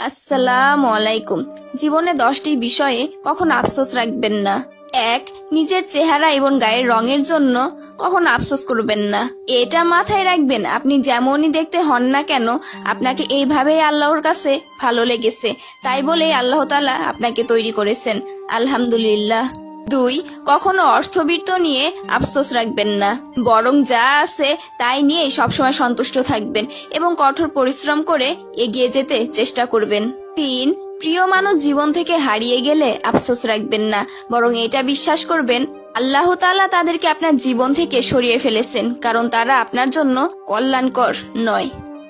আসসালামু আলাইকুম। জীবনে দশটি বিষয়ে কখন আফসোস রাখবেন না। এক, নিজের চেহারা এবং গায়ের রঙের জন্য কখন আফসোস করবেন না। এটা মাথায় রাখবেন, আপনি যেমনই দেখতে হন না কেন, আপনাকে এইভাবেই আল্লাহর কাছে ভালো লেগেছে। তাই বলে আল্লাহ তালা আপনাকে তৈরি করেছেন। আলহামদুলিল্লাহ। দুই, কখনো অর্থবিত্ত নিয়ে আফসোস রাখবেন না। বরং যা আছে তাই নিয়েই সবসময় সন্তুষ্ট থাকবেন এবং কঠোর পরিশ্রম করে এগিয়ে যেতে চেষ্টা করবেন। তিন, প্রিয় মানুষ জীবন থেকে হারিয়ে গেলে আফসোস রাখবেন না। বরং এটা বিশ্বাস করবেন, আল্লাহ তাদেরকে আপনার জীবন থেকে সরিয়ে ফেলেছেন, কারণ তারা আপনার জন্য কল্যাণকর নয়।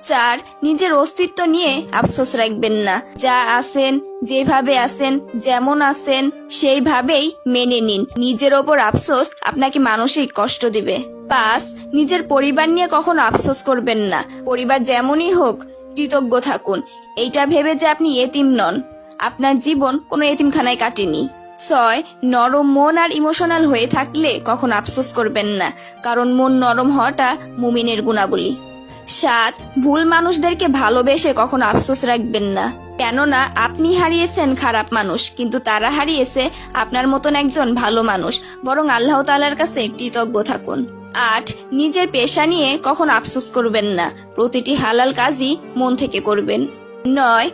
চার নিজের অস্তিত্ব নিয়ে আফসোস রাখবেন না। যা আছেন, যেভাবে আছেন, যেমন আছেন, সেইভাবেই মেনে নিন। নিজের ওপর আফসোস আপনাকে মানসিক কষ্ট দিবে। পাঁচ নিজের পরিবার নিয়ে কখনো আফসোস করবেন না। পরিবার যেমনই হোক, কৃতজ্ঞ থাকুন। এইটা ভেবে যে আপনি এতিম নন। আপনার জীবন কোনো এতিমখানায় কাটেনি। ছয়, নরম মন আর ইমোশনাল হয়ে থাকলে কখন আফসোস করবেন না। কারণ মন নরম হওয়াটা মুমিনের গুণাবলী। সাত, ভুল মানুষদেরকে ভালোবেসে কখনো আফসোস রাখবেন না। কেননা, আপনি হারিয়েছেন খারাপ মানুষ, কিন্তু তারা হারিয়েছে আপনার মতন একজন ভালো মানুষ, বরং আল্লাহ তালার কাছে কৃতজ্ঞ থাকুন। আট, নিজের পেশা নিয়ে কখন আফসোস করবেন না, প্রতিটি হালাল কাজই মন থেকে করবেন। নয়